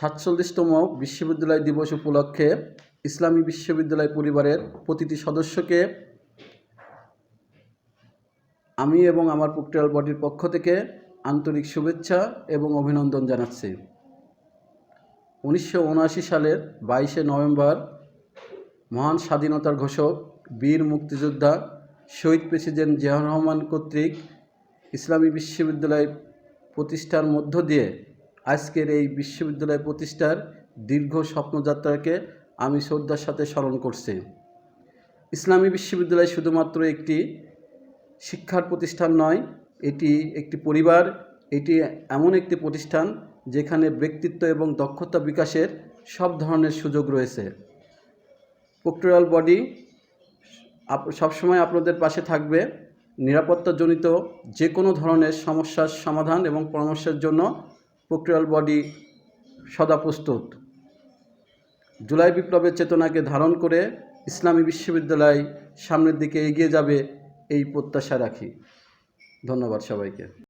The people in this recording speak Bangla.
সাতচল্লিশতম বিশ্ববিদ্যালয় দিবস উপলক্ষে ইসলামী বিশ্ববিদ্যালয় পরিবারের প্রতিটি সদস্যকে আমি এবং আমার প্রক্রিয়াল বডির পক্ষ থেকে আন্তরিক শুভেচ্ছা এবং অভিনন্দন জানাচ্ছি। উনিশশো উনআশি সালের বাইশে নভেম্বর মহান স্বাধীনতার ঘোষক, বীর মুক্তিযোদ্ধা শহীদ প্রেসিডেন্ট জিয়াউর রহমান কর্তৃক ইসলামী বিশ্ববিদ্যালয় প্রতিষ্ঠার মধ্য দিয়ে আজকের এই বিশ্ববিদ্যালয় প্রতিষ্ঠার দীর্ঘ স্বপ্নযাত্রাকে আমি শ্রদ্ধার সাথে স্মরণ করছি। ইসলামী বিশ্ববিদ্যালয় শুধুমাত্র একটি শিক্ষার প্রতিষ্ঠান নয়, এটি একটি পরিবার, এটি এমন একটি প্রতিষ্ঠান যেখানে ব্যক্তিত্ব এবং দক্ষতা বিকাশের সব ধরনের সুযোগ রয়েছে। প্রক্টোরিয়াল বডি সবসময় আপনাদের পাশে থাকবে। নিরাপত্তাজনিত যে কোনো ধরনের সমস্যার সমাধান এবং পরামর্শের জন্য প্রক্টোরিয়াল বডি সদা প্রস্তুত। জুলাই বিপ্লবের চেতনাকে ধারণ করে ইসলামী বিশ্ববিদ্যালয় সামনের দিকে এগিয়ে যাবে এই প্রত্যাশা রাখি। ধন্যবাদ সবাইকে।